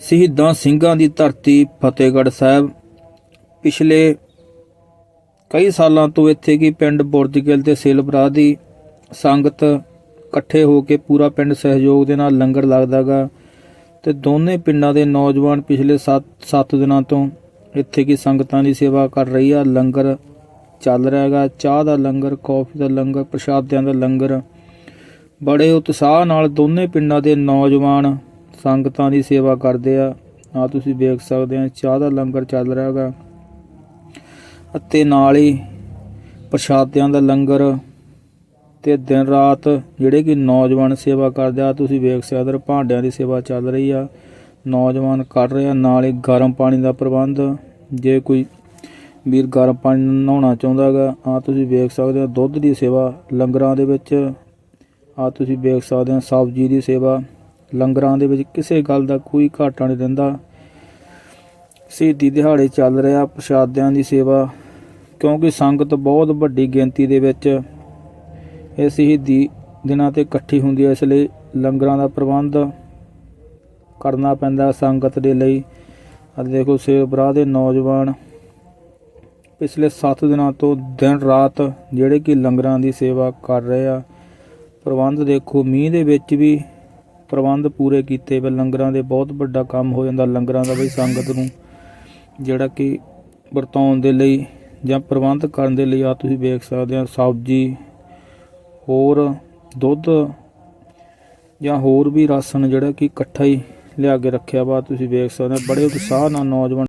ਸ਼ਹੀਦਾਂ ਸਿੰਘਾਂ ਦੀ ਧਰਤੀ ਫਤਿਹਗੜ੍ਹ ਸਾਹਿਬ। ਪਿਛਲੇ ਕਈ ਸਾਲਾਂ ਤੋਂ ਇੱਥੇ ਕੀ ਪਿੰਡ ਬੁਰਜਗਿੱਲ ਤੇ ਸੇਲਬਰਾ ਦੀ ਸੰਗਤ ਇਕੱਠੇ ਹੋ ਕੇ ਪੂਰਾ ਪਿੰਡ ਸਹਿਯੋਗ ਦੇ ਨਾਲ ਲੰਗਰ ਲੱਗਦਾਗਾ ਤੇ ਦੋਨੇ ਪਿੰਡਾਂ ਦੇ ਨੌਜਵਾਨ ਪਿਛਲੇ 7 ਦਿਨਾਂ ਤੋਂ ਇੱਥੇ ਕੀ ਸੰਗਤਾਂ ਦੀ ਸੇਵਾ ਕਰ ਰਹੀ ਆ। ਲੰਗਰ ਚੱਲ ਰਿਹਾ ਹੈਗਾ ਚਾਹ ਦਾ ਲੰਗਰ, ਕੌਫੀ ਦਾ ਲੰਗਰ, ਪ੍ਰਸ਼ਾਦਿਆਂ ਦਾ ਲੰਗਰ। ਬੜੇ ਉਤਸ਼ਾਹ ਨਾਲ ਦੋਨੇ ਪਿੰਡਾਂ ਦੇ ਨੌਜਵਾਨ ਸੰਗਤਾਂ ਦੀ ਸੇਵਾ ਕਰਦੇ ਆ। ਆ ਤੁਸੀਂ ਵੇਖ ਸਕਦੇ ਆ, ਚਾਹ ਦਾ ਲੰਗਰ ਚੱਲ ਰਿਹਾ ਹੈਗਾ। ਅਤੇ ਨਾਲ ਹੀ ਪ੍ਰਸ਼ਾਦਿਆਂ ਦਾ ਲੰਗਰ ਤੇ ਦਿਨ ਰਾਤ ਜਿਹੜੇ ਕਿ ਨੌਜਵਾਨ ਸੇਵਾ ਕਰਦੇ ਆ, ਤੁਸੀਂ ਵੇਖ ਸਕਦੇ ਹੋ ਭਾਂਡਿਆਂ ਦੀ ਸੇਵਾ ਚੱਲ ਰਹੀ ਆ। ਨੌਜਵਾਨ ਕਰ ਰਹੇ ਆ, ਨਾਲ ਹੀ ਗਰਮ ਪਾਣੀ ਦਾ ਪ੍ਰਬੰਧ। ਜੇ ਕੋਈ ਵੀਰ ਗਰਮ ਪਾਣੀ ਨਾਲ ਨਹਾਉਣਾ ਚਾਹੁੰਦਾ ਹੈਗਾ, ਆ ਤੁਸੀਂ ਵੇਖ ਸਕਦੇ ਹੋ ਦੁੱਧ ਦੀ ਸੇਵਾ ਲੰਗਰਾਂ ਦੇ ਵਿੱਚ। ਆ ਤੁਸੀਂ ਵੇਖ ਸਕਦੇ ਹੋ ਸਬਜ਼ੀ ਦੀ ਸੇਵਾ। ਲੰਗਰਾਂ ਦੇ ਵਿੱਚ ਕਿਸੇ ਗੱਲ ਦਾ ਕੋਈ ਘਾਟਾ ਨਹੀਂ ਰਹਿੰਦਾ। ਸ਼ਹੀਦੀ ਦਿਹਾੜੇ ਚੱਲ ਰਿਹਾ, ਪ੍ਰਸ਼ਾਦਿਆਂ ਦੀ ਸੇਵਾ, ਕਿਉਂਕਿ ਸੰਗਤ ਬਹੁਤ ਵੱਡੀ ਗਿਣਤੀ ਦੇ ਵਿੱਚ ਇਹ ਸ਼ਹੀਦੀ ਦਿਨਾਂ ਤੇ ਇਕੱਠੀ ਹੁੰਦੀ ਹੈ, ਇਸ ਲਈ ਲੰਗਰਾਂ ਦਾ ਪ੍ਰਬੰਧ ਕਰਨਾ ਪੈਂਦਾ ਸੰਗਤ ਦੇ ਲਈ। ਆ ਦੇਖੋ ਸੇਵਬਰਾ ਦੇ ਨੌਜਵਾਨ ਪਿਛਲੇ 7 ਦਿਨਾਂ ਤੋਂ ਦਿਨ ਰਾਤ ਜਿਹੜੇ ਕਿ ਲੰਗਰਾਂ ਦੀ ਸੇਵਾ ਕਰ ਰਹੇ ਆ। ਪ੍ਰਬੰਧ ਦੇਖੋ, ਮੀਂਹ ਦੇ ਵਿੱਚ ਵੀ ਪ੍ਰਬੰਧ ਪੂਰੇ ਕੀਤੇ ਵੇ ਲੰਗਰਾਂ ਦੇ ਬਹੁਤ ਵੱਡਾ ਕੰਮ ਹੋ ਜਾਂਦਾ ਲੰਗਰਾਂ ਦਾ ਬਈ ਸੰਗਤ ਨੂੰ, ਜਿਹੜਾ ਕਿ ਵਰਤਾਉਣ ਦੇ ਲਈ ਜਾਂ ਪ੍ਰਬੰਧ ਕਰਨ ਦੇ ਲਈ ਆ ਤੁਸੀਂ ਵੇਖ ਸਕਦੇ ਆ ਸਬਜ਼ੀ, ਹੋਰ ਦੁੱਧ ਜਾਂ ਹੋਰ ਵੀ ਰਾਸ਼ਨ ਜਿਹੜਾ ਕਿ ਇਕੱਠਾ ਹੀ ਲਿਆ ਕੇ ਰੱਖਿਆ ਵਾ, ਤੁਸੀਂ ਵੇਖ ਸਕਦੇ ਹੋ, ਬੜੇ ਉਤਸ਼ਾਹ ਨਾਲ ਨੌਜਵਾਨ